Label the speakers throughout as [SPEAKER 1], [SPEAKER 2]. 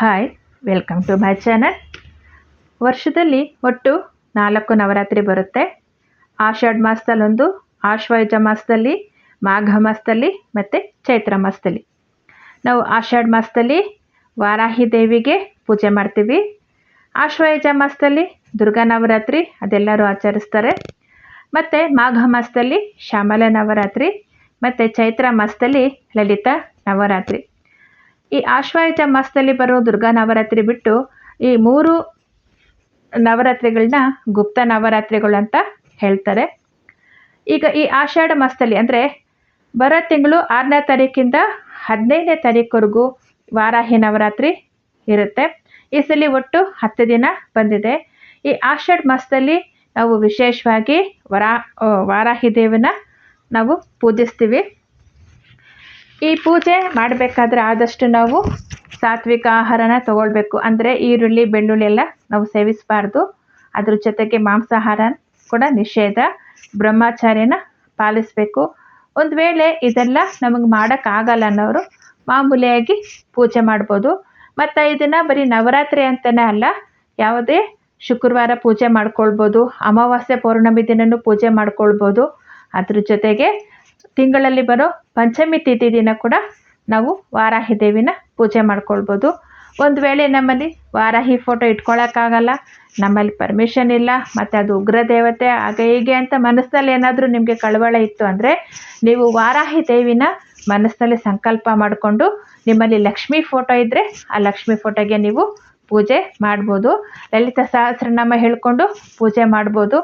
[SPEAKER 1] Hi welcome to my channel ವರ್ಷದಲ್ಲಿ ಒಟ್ಟು ನಾಲ್ಕು ನವರಾತ್ರಿ ಬರುತ್ತೆ. ಆಷಾಢ ಮಾಸದಲ್ಲೊಂದು, ಆಶ್ವಯುಜ ಮಾಸದಲ್ಲಿ, ಮಾಘ ಮಾಸದಲ್ಲಿ ಮತ್ತು ಚೈತ್ರ ಮಾಸದಲ್ಲಿ. ನಾವು ಆಷಾಢ ಮಾಸದಲ್ಲಿ ವಾರಾಹಿ ದೇವಿಗೆ ಪೂಜೆ ಮಾಡ್ತೀವಿ. ಆಶ್ವಯುಜ ಮಾಸದಲ್ಲಿ ದುರ್ಗಾ ನವರಾತ್ರಿ ಅದೆಲ್ಲರೂ ಆಚರಿಸ್ತಾರೆ. ಮತ್ತು ಮಾಘ ಮಾಸದಲ್ಲಿ ಶ್ಯಾಮಲ ನವರಾತ್ರಿ, ಮತ್ತು ಚೈತ್ರ ಮಾಸದಲ್ಲಿ ಲಲಿತಾ ನವರಾತ್ರಿ. ಈ ಆಶ್ವಾಯುಜ ಮಾಸದಲ್ಲಿ ಬರೋ ದುರ್ಗಾ ನವರಾತ್ರಿ ಬಿಟ್ಟು ಈ ಮೂರು ನವರಾತ್ರಿಗಳನ್ನ ಗುಪ್ತ ನವರಾತ್ರಿಗಳು ಅಂತ ಹೇಳ್ತಾರೆ. ಈಗ ಈ ಆಷಾಢ ಮಾಸದಲ್ಲಿ ಅಂದರೆ ಬರೋ ತಿಂಗಳು ಆರನೇ ತಾರೀಕಿಂದ ಹದಿನೈದನೇ ತಾರೀಕುವರೆಗೂ ವಾರಾಹಿ ನವರಾತ್ರಿ ಇರುತ್ತೆ. ಈ ಸಲ ಒಟ್ಟು ಹತ್ತು ದಿನ ಬಂದಿದೆ. ಈ ಆಷಾಢ ಮಾಸದಲ್ಲಿ ನಾವು ವಿಶೇಷವಾಗಿ ವರಾ ವಾರಾಹಿ ದೇವನ ನಾವು ಪೂಜಿಸ್ತೀವಿ. ಈ ಪೂಜೆ ಮಾಡಬೇಕಾದ್ರೆ ಆದಷ್ಟು ನಾವು ಸಾತ್ವಿಕ ಆಹಾರನ ತಗೊಳ್ಬೇಕು. ಅಂದರೆ ಈರುಳ್ಳಿ, ಬೆಳ್ಳುಳ್ಳಿ ಎಲ್ಲ ನಾವು ಸೇವಿಸಬಾರ್ದು. ಅದ್ರ ಜೊತೆಗೆ ಮಾಂಸಾಹಾರ ಕೂಡ ನಿಷೇಧ. ಬ್ರಹ್ಮಚಾರ್ಯನ ಪಾಲಿಸಬೇಕು. ಒಂದು ವೇಳೆ ಇದೆಲ್ಲ ನಮಗೆ ಮಾಡೋಕ್ಕಾಗಲ್ಲ ಅನ್ನೋರು ಮಾಮೂಲಿಯಾಗಿ ಪೂಜೆ ಮಾಡ್ಬೋದು. ಮತ್ತು ಇದನ್ನು ಬರೀ ನವರಾತ್ರಿ ಅಂತಲೇ ಅಲ್ಲ, ಯಾವುದೇ ಶುಕ್ರವಾರ ಪೂಜೆ ಮಾಡ್ಕೊಳ್ಬೋದು. ಅಮಾವಾಸ್ಯೆ ಪೌರ್ಣಮಿ ದಿನನೂ ಪೂಜೆ ಮಾಡ್ಕೊಳ್ಬೋದು. ಅದ್ರ ಜೊತೆಗೆ ತಿಂಗಳಲ್ಲಿ ಬರೋ ಪಂಚಮಿ ತಿಥಿ ದಿನ ಕೂಡ ನಾವು ವಾರಾಹಿ ದೇವಿನ ಪೂಜೆ ಮಾಡ್ಕೊಳ್ಬೋದು. ಒಂದು ವೇಳೆ ನಮ್ಮಲ್ಲಿ ವಾರಾಹಿ ಫೋಟೋ ಇಟ್ಕೊಳ್ಳೋಕ್ಕಾಗಲ್ಲ ನಮ್ಮಲ್ಲಿ ಪರ್ಮಿಷನ್ ಇಲ್ಲ, ಮತ್ತು ಅದು ಉಗ್ರ ದೇವತೆ ಹಾಗೆ ಹೀಗೆ ಅಂತ ಮನಸ್ಸಲ್ಲಿ ಏನಾದರೂ ನಿಮಗೆ ಕಳವಳ ಇತ್ತು ಅಂದರೆ ನೀವು ವಾರಾಹಿ ದೇವಿನ ಮನಸ್ಸಿನಲ್ಲಿ ಸಂಕಲ್ಪ ಮಾಡಿಕೊಂಡು ನಿಮ್ಮಲ್ಲಿ ಲಕ್ಷ್ಮೀ ಫೋಟೋ ಇದ್ದರೆ ಆ ಲಕ್ಷ್ಮೀ ಫೋಟೋಗೆ ನೀವು ಪೂಜೆ ಮಾಡ್ಬೋದು. ಲಲಿತ ಸಹಸ್ರನಾಮ ಹೇಳ್ಕೊಂಡು ಪೂಜೆ ಮಾಡ್ಬೋದು.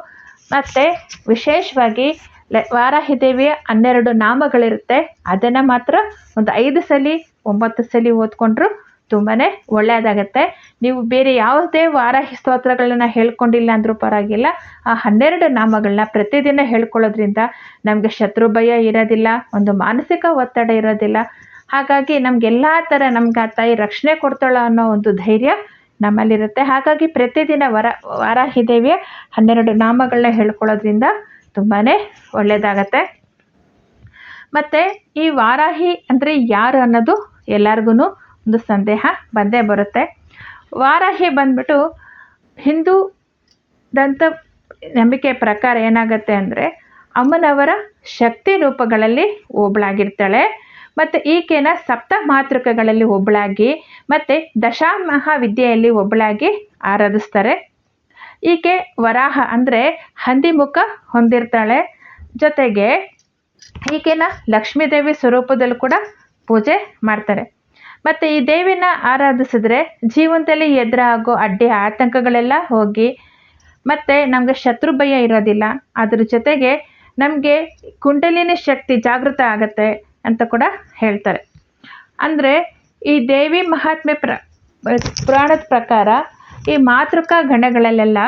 [SPEAKER 1] ಮತ್ತು ವಿಶೇಷವಾಗಿ ವಾರಾಹಿ ದೇವಿಯ ಹನ್ನೆರಡು ನಾಮಗಳಿರುತ್ತೆ. ಅದನ್ನು ಮಾತ್ರ ಒಂದು ಐದು ಸಲಿ, ಒಂಬತ್ತು ಸಲಿ ಓದ್ಕೊಂಡ್ರು ತುಂಬಾ ಒಳ್ಳೆಯದಾಗತ್ತೆ. ನೀವು ಬೇರೆ ಯಾವುದೇ ವಾರಾಹಿ ಸ್ತೋತ್ರಗಳನ್ನ ಹೇಳ್ಕೊಂಡಿಲ್ಲ ಅಂದರೂ ಪರವಾಗಿಲ್ಲ. ಆ ಹನ್ನೆರಡು ನಾಮಗಳನ್ನ ಪ್ರತಿದಿನ ಹೇಳ್ಕೊಳ್ಳೋದ್ರಿಂದ ನಮಗೆ ಶತ್ರು ಭಯ ಇರೋದಿಲ್ಲ, ಒಂದು ಮಾನಸಿಕ ಒತ್ತಡ ಇರೋದಿಲ್ಲ. ಹಾಗಾಗಿ ನಮಗೆಲ್ಲ ಥರ ನಮ್ಗೆ ಆ ತಾಯಿ ರಕ್ಷಣೆ ಕೊಡ್ತಾಳ ಅನ್ನೋ ಒಂದು ಧೈರ್ಯ ನಮ್ಮಲ್ಲಿರುತ್ತೆ. ಹಾಗಾಗಿ ಪ್ರತಿದಿನ ವರ ವಾರಾಹಿ ದೇವಿಯ ಹನ್ನೆರಡು ನಾಮಗಳನ್ನ ಹೇಳ್ಕೊಳ್ಳೋದ್ರಿಂದ ತುಂಬಾ ಒಳ್ಳೆಯದಾಗತ್ತೆ ಮತ್ತು ಈ ವಾರಾಹಿ ಅಂದರೆ ಯಾರು ಅನ್ನೋದು ಎಲ್ಲರಿಗೂ ಒಂದು ಸಂದೇಹ ಬಂದೇ ಬರುತ್ತೆ. ವಾರಾಹಿ ಬಂದ್ಬಿಟ್ಟು ಹಿಂದೂ ದಂತ ನಂಬಿಕೆ ಪ್ರಕಾರ ಏನಾಗುತ್ತೆ ಅಂದರೆ ಅಮ್ಮನವರ ಶಕ್ತಿ ರೂಪಗಳಲ್ಲಿ ಒಬ್ಬಳಾಗಿರ್ತಾಳೆ ಮತ್ತು ಈಕೆನ ಸಪ್ತ ಮಾತೃಕಗಳಲ್ಲಿ ಒಬ್ಬಳಾಗಿ ಮತ್ತು ದಶಾಮಹಾವಿದ್ಯೆಯಲ್ಲಿ ಒಬ್ಬಳಾಗಿ ಆರಾಧಿಸ್ತಾರೆ. ಈಕೆ ವರಾಹ ಅಂದರೆ ಹಂದಿಮುಖ ಹೊಂದಿರ್ತಾಳೆ. ಜೊತೆಗೆ ಈಕೆನ ಲಕ್ಷ್ಮೀದೇವಿ ಸ್ವರೂಪದಲ್ಲೂ ಕೂಡ ಪೂಜೆ ಮಾಡ್ತಾರೆ. ಮತ್ತು ಈ ದೇವಿನ ಆರಾಧಿಸಿದ್ರೆ ಜೀವನದಲ್ಲಿ ಎದುರಾಗೋ ಅಡ್ಡಿ ಆತಂಕಗಳೆಲ್ಲ ಹೋಗಿ ಮತ್ತು ನಮಗೆ ಶತ್ರು ಭಯ ಇರೋದಿಲ್ಲ. ಅದ್ರ ಜೊತೆಗೆ ನಮಗೆ ಕುಂಡಲಿನಿ ಶಕ್ತಿ ಜಾಗೃತ ಆಗತ್ತೆ ಅಂತ ಕೂಡ ಹೇಳ್ತಾರೆ. ಅಂದರೆ ಈ ದೇವಿ ಮಹಾತ್ಮೆ ಪ್ರ ಪುರಾಣದ ಪ್ರಕಾರ ಈ ಮಾತೃಕ ಗಣಗಳಲ್ಲೆಲ್ಲ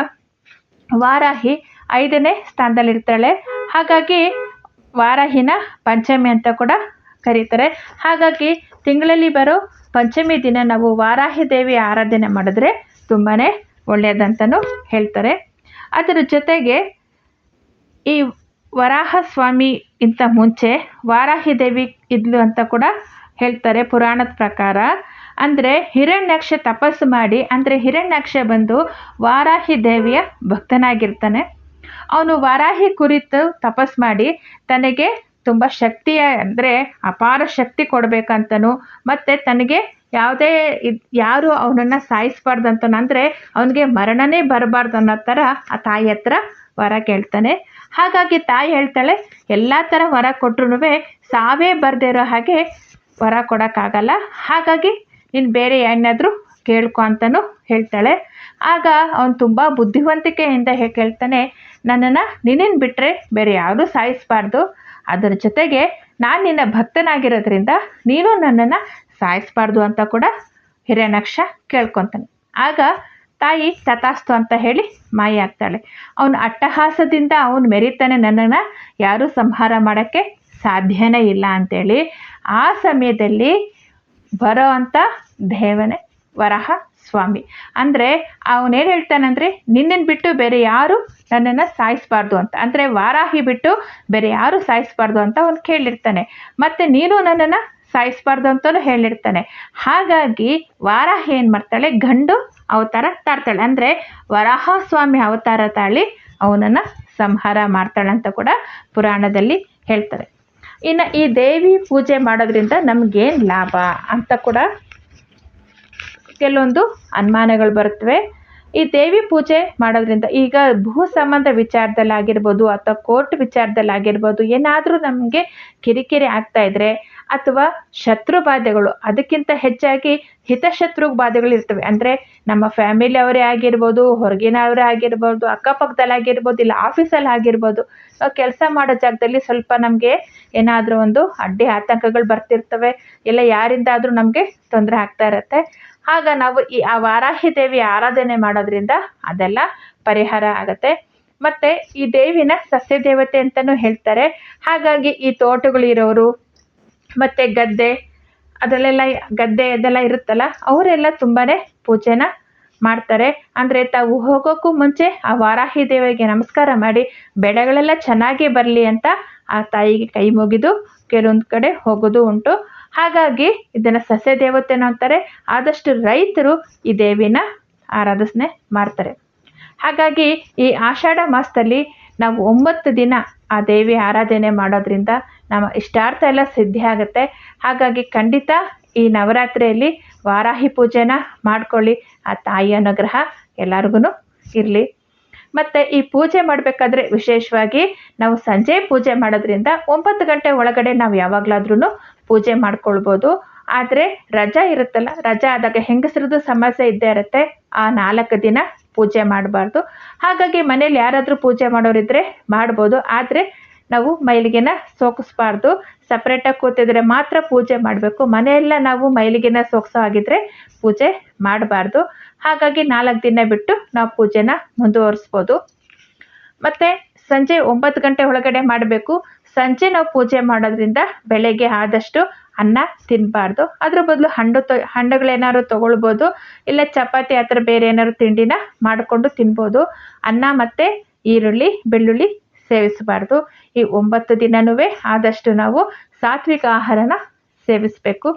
[SPEAKER 1] ವಾರಾಹಿ ಐದನೇ ಸ್ಥಾನದಲ್ಲಿರ್ತಾಳೆ. ಹಾಗಾಗಿ ವಾರಾಹಿನ ಪಂಚಮಿ ಅಂತ ಕೂಡ ಕರೀತಾರೆ. ಹಾಗಾಗಿ ತಿಂಗಳಲ್ಲಿ ಬರೋ ಪಂಚಮಿ ದಿನ ನಾವು ವಾರಾಹಿ ದೇವಿ ಆರಾಧನೆ ಮಾಡಿದ್ರೆ ತುಂಬಾ ಒಳ್ಳೆಯದಂತಲೂ ಹೇಳ್ತಾರೆ. ಅದರ ಜೊತೆಗೆ ಈ ವರಾಹ ಸ್ವಾಮಿ ಇಂತ ಮುಂಚೆ ವಾರಾಹಿ ದೇವಿ ಇದ್ಲು ಅಂತ ಕೂಡ ಹೇಳ್ತಾರೆ ಪುರಾಣದ ಪ್ರಕಾರ. ಅಂದರೆ ಹಿರಣ್ಯಾಕ್ಷ ತಪಸ್ಸು ಮಾಡಿ, ಅಂದರೆ ಹಿರಣ್ಯಾಕ್ಷ ಬಂದು ವಾರಾಹಿ ದೇವಿಯ ಭಕ್ತನಾಗಿರ್ತಾನೆ. ಅವನು ವಾರಾಹಿ ಕುರಿತು ತಪಸ್ ಮಾಡಿ, ತನಗೆ ತುಂಬ ಶಕ್ತಿಯ ಅಂದರೆ ಅಪಾರ ಶಕ್ತಿ ಕೊಡಬೇಕಂತನೂ, ಮತ್ತು ತನಗೆ ಯಾವುದೇ ಇದು, ಯಾರು ಅವನನ್ನು ಸಾಯಿಸ್ಬಾರ್ದು ಅಂತನೂ ಅಂದರೆ ಅವನಿಗೆ ಮರಣನೇ ಬರಬಾರ್ದು ಅನ್ನೋ ಥರ ಆ ತಾಯಿ ಹತ್ರ ವರ ಕೇಳ್ತಾನೆ. ಹಾಗಾಗಿ ತಾಯಿ ಹೇಳ್ತಾಳೆ, ಎಲ್ಲ ಥರ ವರ ಕೊಟ್ರು ಸಾವೇ ಬರದೇ ಇರೋ ಹಾಗೆ ವರ ಕೊಡೋಕ್ಕಾಗಲ್ಲ. ಹಾಗಾಗಿ ನೀನು ಬೇರೆ ಏನಾದರೂ ಕೇಳ್ಕೊ ಅಂತಲೂ ಹೇಳ್ತಾಳೆ. ಆಗ ಅವನು ತುಂಬ ಬುದ್ಧಿವಂತಿಕೆಯಿಂದ ಹೇಳ್ತಾನೆ ನನ್ನನ್ನು ನಿನ್ನನ್ನು ಬಿಟ್ಟರೆ ಬೇರೆ ಯಾರೂ ಸಾಯಿಸಬಾರ್ದು. ಅದರ ಜೊತೆಗೆ ನಾನು ನಿನ್ನ ಭಕ್ತನಾಗಿರೋದ್ರಿಂದ ನೀನು ನನ್ನನ್ನು ಸಾಯಿಸಬಾರ್ದು ಅಂತ ಕೂಡ ಹಿರಣ್ಯಕ್ಷ ಕೇಳ್ಕೊತಾನೆ. ಆಗ ತಾಯಿ ತಥಾಸ್ತು ಅಂತ ಹೇಳಿ ಮಾಯ ಆಗ್ತಾಳೆ. ಅವನು ಅಟ್ಟಹಾಸದಿಂದ ಅವನು ಮೆರೀತಾನೆ, ನನ್ನನ್ನು ಯಾರೂ ಸಂಹಾರ ಮಾಡೋಕ್ಕೆ ಸಾಧ್ಯನೇ ಇಲ್ಲ ಅಂತೇಳಿ ಆ ಸಮಯದಲ್ಲಿ ಬರೋ ಅಂತ ದೇವನೇ, ವರಹ ಸ್ವಾಮಿ. ಅಂದರೆ ಅವನೇನು ಹೇಳ್ತಾನಂದ್ರೆ ನಿನ್ನನ್ನು ಬಿಟ್ಟು ಬೇರೆ ಯಾರು ನನ್ನನ್ನು ಸಾಯಿಸಬಾರ್ದು ಅಂತ. ಅಂದರೆ ವಾರಾಹಿ ಬಿಟ್ಟು ಬೇರೆ ಯಾರು ಸಾಯಿಸಬಾರ್ದು ಅಂತ ಅವನು ಕೇಳಿರ್ತಾನೆ. ಮತ್ತು ನೀನು ನನ್ನನ್ನು ಸಾಯಿಸ್ಬಾರ್ದು ಅಂತಲೂ ಹೇಳಿರ್ತಾನೆ. ಹಾಗಾಗಿ ವಾರಾಹಿ ಏನು ಮಾಡ್ತಾಳೆ? ಗಂಡು ಅವತಾರ ತಾಳ್ತಾಳೆ. ಅಂದರೆ ವರಾಹ ಸ್ವಾಮಿ ಅವತಾರ ತಾಳಿ ಅವನನ್ನು ಸಂಹಾರ ಮಾಡ್ತಾಳೆ ಅಂತ ಕೂಡ ಪುರಾಣದಲ್ಲಿ ಹೇಳ್ತಾರೆ. ಇನ್ನು ಈ ದೇವಿ ಪೂಜೆ ಮಾಡೋದ್ರಿಂದ ನಮಗೇನು ಲಾಭ ಅಂತ ಕೂಡ ಕೆಲವೊಂದು ಅನುಮಾನಗಳು ಬರುತ್ತವೆ. ಈ ದೇವಿ ಪೂಜೆ ಮಾಡೋದ್ರಿಂದ ಈಗ ಭೂ ಸಂಬಂಧ ವಿಚಾರದಲ್ಲಾಗಿರ್ಬೋದು ಅಥವಾ ಕೋರ್ಟ್ ವಿಚಾರದಲ್ಲಾಗಿರ್ಬೋದು ಏನಾದರೂ ನಮಗೆ ಕಿರಿಕಿರಿ ಆಗ್ತಾ ಇದ್ರೆ ಅಥವಾ ಶತ್ರು ಬಾಧೆಗಳು ಅದಕ್ಕಿಂತ ಹೆಚ್ಚಾಗಿ ಹಿತಶತ್ರು ಬಾಧೆಗಳು ಇರ್ತವೆ. ಅಂದರೆ ನಮ್ಮ ಫ್ಯಾಮಿಲಿ ಅವರೇ ಆಗಿರ್ಬೋದು ಹೊರಗಿನವರೇ ಆಗಿರ್ಬೋದು, ಅಕ್ಕಪಕ್ಕದಲ್ಲಾಗಿರ್ಬೋದು, ಇಲ್ಲ ಆಫೀಸಲ್ಲಿ ಆಗಿರ್ಬೋದು ಕೆಲಸ ಮಾಡೋ ಜಾಗದಲ್ಲಿ ಸ್ವಲ್ಪ ನಮಗೆ ಏನಾದರೂ ಒಂದು ಅಡ್ಡಿ ಆತಂಕಗಳು ಬರ್ತಿರ್ತವೆ, ಇಲ್ಲ ಯಾರಿಂದಾದರೂ ನಮಗೆ ತೊಂದರೆ ಆಗ್ತಾ ಇರುತ್ತೆ. ಆಗ ನಾವು ಈ ಆ ವಾರಾಹಿ ದೇವಿ ಆರಾಧನೆ ಮಾಡೋದ್ರಿಂದ ಅದೆಲ್ಲ ಪರಿಹಾರ ಆಗುತ್ತೆ. ಮತ್ತು ಈ ದೇವಿನ ಸಸ್ಯ ದೇವತೆ ಅಂತಲೂ ಹೇಳ್ತಾರೆ. ಹಾಗಾಗಿ ಈ ತೋಟಗಳಿರೋರು ಮತ್ತು ಗದ್ದೆ, ಅದರಲ್ಲೆಲ್ಲ ಗದ್ದೆ ಅದೆಲ್ಲ ಇರುತ್ತಲ್ಲ, ಅವರೆಲ್ಲ ತುಂಬಾ ಪೂಜೆನ ಮಾಡ್ತಾರೆ. ಅಂದರೆ ತಾವು ಹೋಗೋಕ್ಕೂ ಮುಂಚೆ ಆ ವಾರಾಹಿ ದೇವಿಗೆ ನಮಸ್ಕಾರ ಮಾಡಿ, ಬೆಳೆಗಳೆಲ್ಲ ಚೆನ್ನಾಗಿ ಬರಲಿ ಅಂತ ಆ ತಾಯಿಗೆ ಕೈ ಮುಗಿದು ಕೆಲವೊಂದು ಕಡೆ ಹೋಗೋದು ಉಂಟು. ಹಾಗಾಗಿ ಇದನ್ನು ಸಸ್ಯ ದೇವತೆನೂ ಅಂತಾರೆ ಆದಷ್ಟು ರೈತರು ಈ ದೇವಿನ ಆರಾಧನೆ ಮಾಡ್ತಾರೆ. ಹಾಗಾಗಿ ಈ ಆಷಾಢ ಮಾಸದಲ್ಲಿ ನಾವು ಒಂಬತ್ತು ದಿನ ಆ ದೇವಿ ಆರಾಧನೆ ಮಾಡೋದ್ರಿಂದ ನಮ್ಮ ಇಷ್ಟಾರ್ಥ ಎಲ್ಲ ಸಿದ್ಧಿ ಆಗುತ್ತೆ. ಹಾಗಾಗಿ ಖಂಡಿತ ಈ ನವರಾತ್ರಿಯಲ್ಲಿ ವಾರಾಹಿ ಪೂಜೆನ ಮಾಡ್ಕೊಳ್ಳಿ. ಆ ತಾಯಿ ಅನುಗ್ರಹ ಎಲ್ಲರಿಗೂ ಇರಲಿ. ಮತ್ತು ಈ ಪೂಜೆ ಮಾಡಬೇಕಾದ್ರೆ ವಿಶೇಷವಾಗಿ ನಾವು ಸಂಜೆ ಪೂಜೆ ಮಾಡೋದ್ರಿಂದ ಒಂಬತ್ತು ಗಂಟೆ ಒಳಗಡೆ ನಾವು ಯಾವಾಗಲಾದ್ರೂ ಪೂಜೆ ಮಾಡ್ಕೊಳ್ಬೋದು. ಆದರೆ ರಜಾ ಇರುತ್ತಲ್ಲ, ರಜಾ ಆದಾಗ ಹೆಂಗಸರದ್ದು ಸಮಸ್ಯೆ ಇದ್ದೇ ಇರುತ್ತೆ. ಆ ನಾಲ್ಕು ದಿನ ಪೂಜೆ ಮಾಡಬಾರ್ದು. ಹಾಗಾಗಿ ಮನೇಲಿ ಯಾರಾದರೂ ಪೂಜೆ ಮಾಡೋರಿದ್ದರೆ ಮಾಡ್ಬೋದು. ಆದರೆ ನಾವು ಮೈಲಿಗೆನ ಸೋಕಿಸ್ಬಾರ್ದು. ಸಪ್ರೇಟಾಗಿ ಕೂತಿದ್ರೆ ಮಾತ್ರ ಪೂಜೆ ಮಾಡಬೇಕು. ಮನೆಯೆಲ್ಲ ನಾವು ಮೈಲಿಗೆನ ಸೋಕ್ಸೋ ಆಗಿದ್ರೆ ಪೂಜೆ ಮಾಡಬಾರ್ದು. ಹಾಗಾಗಿ ನಾಲ್ಕು ದಿನ ಬಿಟ್ಟು ನಾವು ಪೂಜೆನ ಮುಂದುವರಿಸ್ಬೋದು. ಮತ್ತು ಸಂಜೆ ಒಂಬತ್ತು ಗಂಟೆ ಒಳಗಡೆ ಮಾಡಬೇಕು. ಸಂಜೆ ನಾವು ಪೂಜೆ ಮಾಡೋದ್ರಿಂದ ಬೆಳಗ್ಗೆ ಆದಷ್ಟು ಅನ್ನ ತಿನ್ನಬಾರ್ದು ಅದ್ರ ಬದಲು ಹಣ್ಣು ತೊ, ಹಣ್ಣುಗಳೇನಾದ್ರು ತೊಗೊಳ್ಬೋದು. ಇಲ್ಲ ಚಪಾತಿ ಆ ಥರ ಬೇರೆ ಏನಾದ್ರು ತಿಂಡಿನ ಮಾಡಿಕೊಂಡು ತಿನ್ಬೋದು. ಅನ್ನ ಮತ್ತು ಈರುಳ್ಳಿ, ಬೆಳ್ಳುಳ್ಳಿ ಸೇವಿಸಬಾರ್ದು. ಈ ಒಂಬತ್ತು ದಿನವೂ ಆದಷ್ಟು ನಾವು ಸಾತ್ವಿಕ ಆಹಾರನ ಸೇವಿಸಬೇಕು.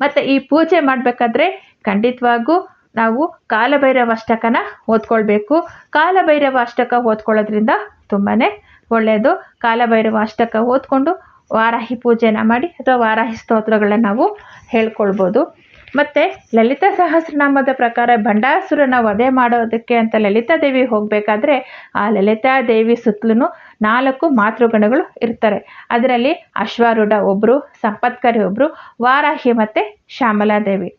[SPEAKER 1] ಮತ್ತು ಈ ಪೂಜೆ ಮಾಡಬೇಕಾದ್ರೆ ಖಂಡಿತವಾಗೂ ನಾವು ಕಾಲಭೈರವ ಅಷ್ಟಕನ ಓದ್ಕೊಳ್ಬೇಕು. ಕಾಲಭೈರವ ಅಷ್ಟಕ ಓದ್ಕೊಳ್ಳೋದ್ರಿಂದ ತುಂಬಾ ಒಳ್ಳೆಯದು. ಕಾಲಭೈರವ ಅಷ್ಟಕ ಓದ್ಕೊಂಡು ವಾರಾಹಿ ಪೂಜೆನ ಮಾಡಿ ಅಥವಾ ವಾರಾಹಿ ಸ್ತೋತ್ರಗಳನ್ನ ನಾವು ಹೇಳ್ಕೊಳ್ಬೋದು. ಮತ್ತು ಲಲಿತಾ ಸಹಸ್ರನಾಮದ ಪ್ರಕಾರ ಭಂಡಾಸುರನ ವಧೆ ಮಾಡೋದಕ್ಕೆ ಅಂತ ಲಲಿತಾ ದೇವಿ ಹೋಗಬೇಕಾದ್ರೆ ಆ ಲಲಿತಾ ದೇವಿ ಸುತ್ತಲೂ ನಾಲ್ಕು ಮಾತೃಗಣಗಳು ಇರ್ತಾರೆ. ಅದರಲ್ಲಿ ಅಶ್ವಾರೂಢ ಒಬ್ಬರು ಸಂಪತ್ಕರಿ ಒಬ್ಬರು ವಾರಾಹಿ ಮತ್ತು ಶ್ಯಾಮಲಾದೇವಿ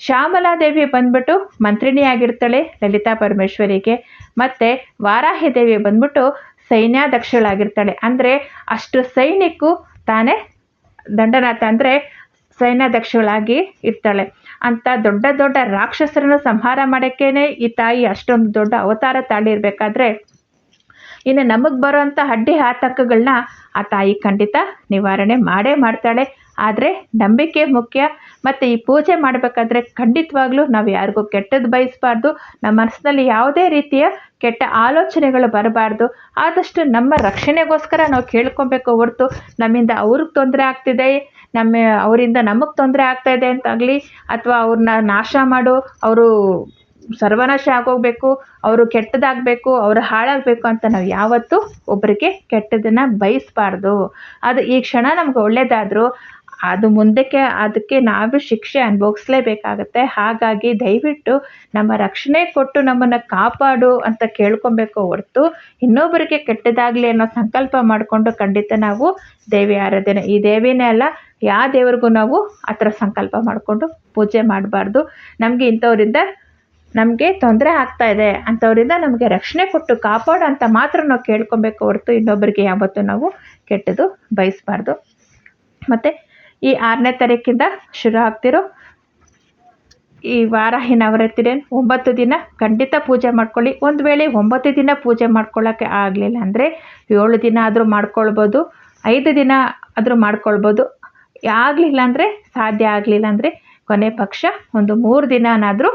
[SPEAKER 1] ಶ್ಯಾಮಲಾದೇವಿ ಬಂದ್ಬಿಟ್ಟು ಮಂತ್ರಿಣಿ ಆಗಿರ್ತಾಳೆ ಲಲಿತಾ ಪರಮೇಶ್ವರಿಗೆ. ಮತ್ತು ವಾರಾಹಿ ದೇವಿ ಬಂದ್ಬಿಟ್ಟು ಸೈನ್ಯಾಧ್ಯಕ್ಷಳಾಗಿರ್ತಾಳೆ. ಅಂದರೆ ಅಷ್ಟು ಸೈನಿಕು ತಾನೇ ದಂಡನಾಥ. ಅಂದರೆ ಸೈನ್ಯಾಧ್ಯಕ್ಷಳಾಗಿ ಇರ್ತಾಳೆ. ಅಂತ ದೊಡ್ಡ ದೊಡ್ಡ ರಾಕ್ಷಸರನ್ನು ಸಂಹಾರ ಮಾಡೋಕ್ಕೇನೆ ಈ ತಾಯಿ ಅಷ್ಟೊಂದು ದೊಡ್ಡ ಅವತಾರ ತಾಳಿರಬೇಕಾದ್ರೆ ಇನ್ನು ನಮಗೆ ಅಂತ ಅಡ್ಡಿ ಆತಂಕಗಳನ್ನ ಆ ತಾಯಿ ಖಂಡಿತ ನಿವಾರಣೆ ಮಾಡೇ ಮಾಡ್ತಾಳೆ. ಆದರೆ ನಂಬಿಕೆ ಮುಖ್ಯ. ಮತ್ತು ಈ ಪೂಜೆ ಮಾಡಬೇಕಾದ್ರೆ ಖಂಡಿತವಾಗ್ಲೂ ನಾವು ಯಾರಿಗೂ ಕೆಟ್ಟದ್ದು ಬಯಸಬಾರ್ದು. ನಮ್ಮ ಮನಸ್ಸಿನಲ್ಲಿ ಯಾವುದೇ ರೀತಿಯ ಕೆಟ್ಟ ಆಲೋಚನೆಗಳು ಬರಬಾರ್ದು. ಆದಷ್ಟು ನಮ್ಮ ರಕ್ಷಣೆಗೋಸ್ಕರ ನಾವು ಕೇಳ್ಕೊಬೇಕು ಹೊರತು ನಮ್ಮಿಂದ ಅವ್ರಿಗೆ ತೊಂದರೆ ಆಗ್ತಿದೆ, ನಮ್ಮ ಅವರಿಂದ ನಮಗೆ ತೊಂದರೆ ಆಗ್ತಾ ಇದೆ ಅಂತಾಗಲಿ, ಅಥವಾ ಅವ್ರನ್ನ ನಾಶ ಮಾಡು, ಅವರು ಸರ್ವನಾಶ ಆಗೋಗಬೇಕು, ಅವರು ಕೆಟ್ಟದಾಗಬೇಕು, ಅವರು ಹಾಳಾಗಬೇಕು ಅಂತ ನಾವು ಯಾವತ್ತೂ ಒಬ್ಬರಿಗೆ ಕೆಟ್ಟದನ್ನು ಬಯಸಬಾರ್ದು. ಅದು ಈ ಕ್ಷಣ ನಮ್ಗೆ ಒಳ್ಳೆಯದಾದರೂ ಅದು ಮುಂದಕ್ಕೆ, ಅದಕ್ಕೆ ನಾವು ಶಿಕ್ಷೆ ಅನುಭವಿಸ್ಲೇಬೇಕಾಗತ್ತೆ. ಹಾಗಾಗಿ ದಯವಿಟ್ಟು ನಮ್ಮ ರಕ್ಷಣೆ ಕೊಟ್ಟು ನಮ್ಮನ್ನು ಕಾಪಾಡು ಅಂತ ಕೇಳ್ಕೊಬೇಕು ಹೊರತು ಇನ್ನೊಬ್ಬರಿಗೆ ಕೆಟ್ಟದಾಗಲಿ ಅನ್ನೋ ಸಂಕಲ್ಪ ಮಾಡಿಕೊಂಡು ಖಂಡಿತ ನಾವು ದೇವಿ ಆರಾಧನೆ, ಈ ದೇವಿನೇ ಅಲ್ಲ ಯಾವ ದೇವ್ರಿಗೂ ನಾವು ಆ ಸಂಕಲ್ಪ ಮಾಡಿಕೊಂಡು ಪೂಜೆ ಮಾಡಬಾರ್ದು. ನಮಗೆ ಇಂಥವರಿಂದ ನಮಗೆ ತೊಂದರೆ ಆಗ್ತಾ ಇದೆ. ಅಂಥವರಿಂದ ನಮಗೆ ರಕ್ಷಣೆ ಕೊಟ್ಟು ಕಾಪಾಡು ಅಂತ ಮಾತ್ರ ನಾವು ಕೇಳ್ಕೊಬೇಕು ಹೊರತು ಇನ್ನೊಬ್ಬರಿಗೆ ಯಾವತ್ತೂ ನಾವು ಕೆಟ್ಟದು ಬಯಸಬಾರ್ದು. ಮತ್ತು ಈ ಆರನೇ ತಾರೀಕಿಂದ ಶುರು ಆಗ್ತಿರೋ ಈ ವಾರಾಹಿ ನವರಾತ್ರಿ ಒಂಬತ್ತು ದಿನ ಖಂಡಿತ ಪೂಜೆ ಮಾಡ್ಕೊಳ್ಳಿ. ಒಂದು ವೇಳೆ ಒಂಬತ್ತು ದಿನ ಪೂಜೆ ಮಾಡ್ಕೊಳ್ಳೋಕ್ಕೆ ಆಗಲಿಲ್ಲ ಅಂದರೆ ಏಳು ದಿನ ಆದರೂ ಮಾಡ್ಕೊಳ್ಬೋದು, ಐದು ದಿನ ಆದರೂ ಮಾಡ್ಕೊಳ್ಬೋದು. ಆಗಲಿಲ್ಲ ಅಂದರೆ ಸಾಧ್ಯ ಆಗಲಿಲ್ಲ ಅಂದರೆ ಕೊನೆ ಪಕ್ಷ ಒಂದು ಮೂರು ದಿನನಾದರೂ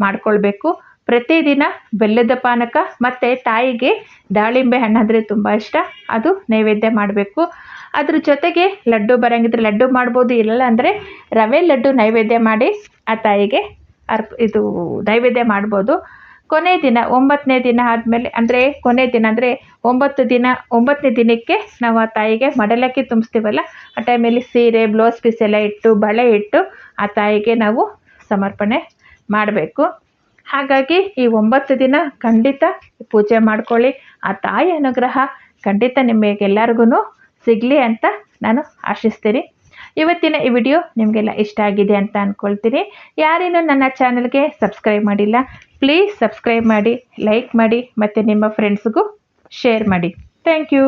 [SPEAKER 1] ಮಾಡ್ಕೊಳ್ಬೇಕು. ಪ್ರತಿದಿನ ಬೆಲ್ಲದ ಪಾನಕ ಮತ್ತು ತಾಯಿಗೆ ದಾಳಿಂಬೆ ಹಣ್ಣಾದರೆ ತುಂಬ ಇಷ್ಟ. ಅದು ನೈವೇದ್ಯ ಮಾಡಬೇಕು. ಅದ್ರ ಜೊತೆಗೆ ಲಡ್ಡು ಬರೋಂಗಿದ್ರೆ ಲಡ್ಡು ಮಾಡ್ಬೋದು ಇಲ್ಲ ಅಂದರೆ ರವೆ ಲಡ್ಡು ನೈವೇದ್ಯ ಮಾಡಿ ಆ ತಾಯಿಗೆ ಅರ್ಪ, ಇದು ನೈವೇದ್ಯ ಮಾಡ್ಬೋದು. ಕೊನೆ ದಿನ ಒಂಬತ್ತನೇ ದಿನ ಆದಮೇಲೆ, ಅಂದರೆ ಕೊನೆ ದಿನ ಅಂದರೆ ಒಂಬತ್ತು ದಿನ ಒಂಬತ್ತನೇ ದಿನಕ್ಕೆ ನಾವು ಆ ತಾಯಿಗೆ ಮಡಲಕ್ಕಿ ತುಂಬಿಸ್ತೀವಲ್ಲ, ಆ ಟೈಮಲ್ಲಿ ಸೀರೆ, ಬ್ಲೌಸ್ ಪೀಸ್ ಎಲ್ಲ ಇಟ್ಟು, ಬಳೆ ಇಟ್ಟು ಆ ತಾಯಿಗೆ ನಾವು ಸಮರ್ಪಣೆ ಮಾಡಬೇಕು. ಹಾಗಾಗಿ ಈ ಒಂಬತ್ತು ದಿನ ಖಂಡಿತ ಪೂಜೆ ಮಾಡ್ಕೊಳ್ಳಿ. ಆ ತಾಯಿ ಅನುಗ್ರಹ ಖಂಡಿತ ನಿಮಗೆಲ್ಲರಿಗೂ ಸಿಗಲಿ ಅಂತ ನಾನು ಆಶಿಸ್ತೀನಿ ಇವತ್ತಿನ ಈ ವಿಡಿಯೋ ನಿಮಗೆಲ್ಲ ಇಷ್ಟ ಆಗಿದೆ ಅಂತ ಅಂದ್ಕೊಳ್ತೀನಿ ಯಾರೇನು ನನ್ನ ಚಾನಲ್ಗೆ ಸಬ್ಸ್ಕ್ರೈಬ್ ಮಾಡಿಲ್ಲ, ಪ್ಲೀಸ್ ಸಬ್ಸ್ಕ್ರೈಬ್ ಮಾಡಿ, ಲೈಕ್ ಮಾಡಿ ಮತ್ತು ನಿಮ್ಮ ಫ್ರೆಂಡ್ಸ್ಗೂ ಶೇರ್ ಮಾಡಿ. Thank you.